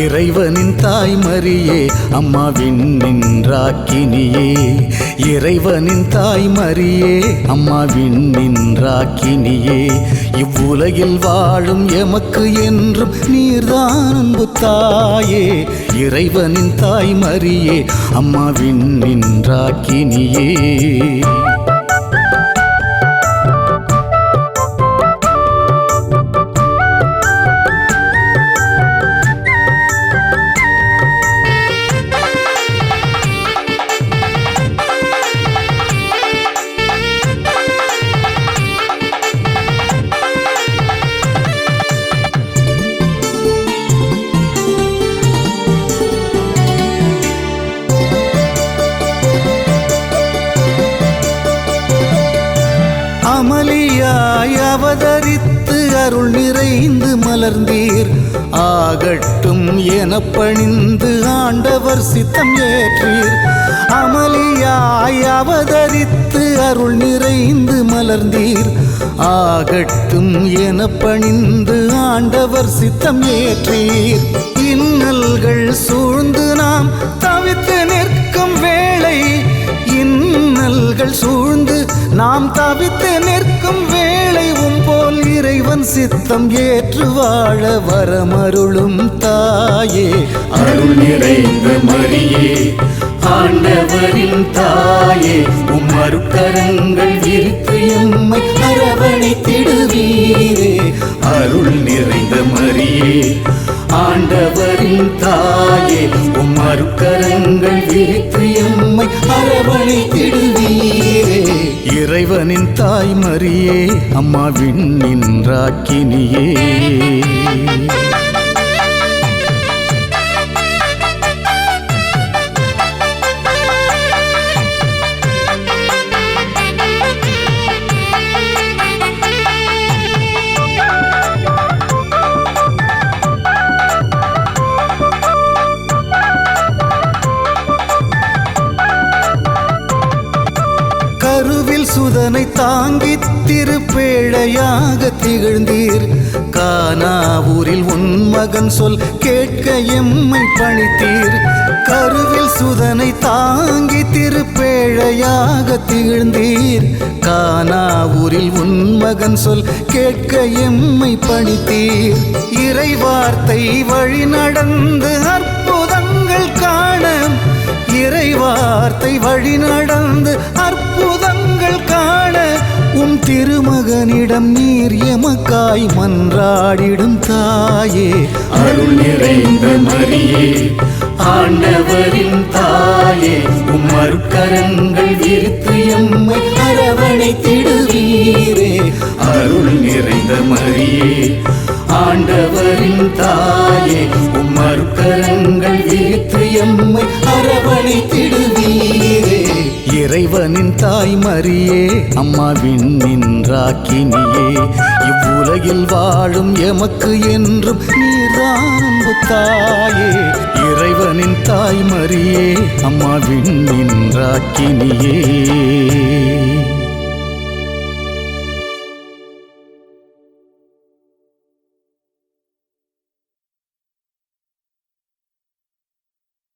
இறைவனின் தாய்மரியே அம்மாவின் நின்றாக்கினியே இறைவனின் தாய்மரியே அம்மாவின் நின்றாக்கினியே இவ்வுலகில் வாழும் எமக்கு என்றும் நீர்தான் அன்பு தாயே. இறைவனின் தாய்மரியே அம்மாவின் நின்றாக்கினியே அமளியாய் அவதரித்து அருள் நிறைந்து மலர்ந்தீர். ஆகட்டும் என பணிந்து ஆண்டவர் சித்தம் ஏற்றீர். அமளியாய் அவதரித்து அருள் நிறைந்து மலர்ந்தீர். ஆகட்டும் என பணிந்து ஆண்டவர் சித்தம் ஏற்றீர். இன்னல்கள் சூழ்ந்து நாம் தவித்து நிற்கும் வேளை இன்னல்கள் சூழ்ந்து நாம் தவித்து சித்தம் ஏற்று வாழ வரமருளும் தாயே. அருள் நிறைந்த மரியே ஆண்டவரின் தாயே உம்மருக்கரங்கள் அருட்கரங்கள் எம்மை அரவணைத்திடுவீரே. அருள் நிறைந்த மரியே ஆண்டவரின் தாயே உம்மருக்கரங்கள் அருட்கரங்கள் எம்மை அரவணைத்திடு தாய் தாய்மரியே அம்மாவின் நின்றாக்கினியே கருவில் சுதனை தாங்கி திருப்பேழையாக திகழ்ந்தீர். கானாவூரில் உன் மகன் சொல் கேட்க எம்மை பணித்தீர். கருவில் சுதனை தாங்கி திருப்பேழையாக திகழ்ந்தீர். கானாவூரில் உன் மகன் சொல் கேட்க எம்மை பணித்தீர். இறைவார்த்தை வழி நடந்து அற்புதங்கள் காண. இறைவார்த்தை வழி நடந்து அற்புதம் உம் திருமகனிடம் நீர் எமக்காய் மன்றாடிடும் தாயே. அருள் நிறைந்த மரியே ஆண்டவரின் தாயே உம் அருட்கரங்கள் விரித்து எம்மை அரவணைத்திடுவீரே. அருள் நிறைந்த மரியே ஆண்டவரின் தாயே உம் அருட்கரங்கள் விரித்து எம்மை அரவணைத்திடு இறைவனின் தாய்மரியே அம்மாவின் நின்றாக்கினியே. இவ்வுலகில் வாழும் எமக்கு என்றும் நீர்தான் தாயே. இறைவனின் தாய் தாய்மரியே அம்மாவின் நின்றாக்கினியே.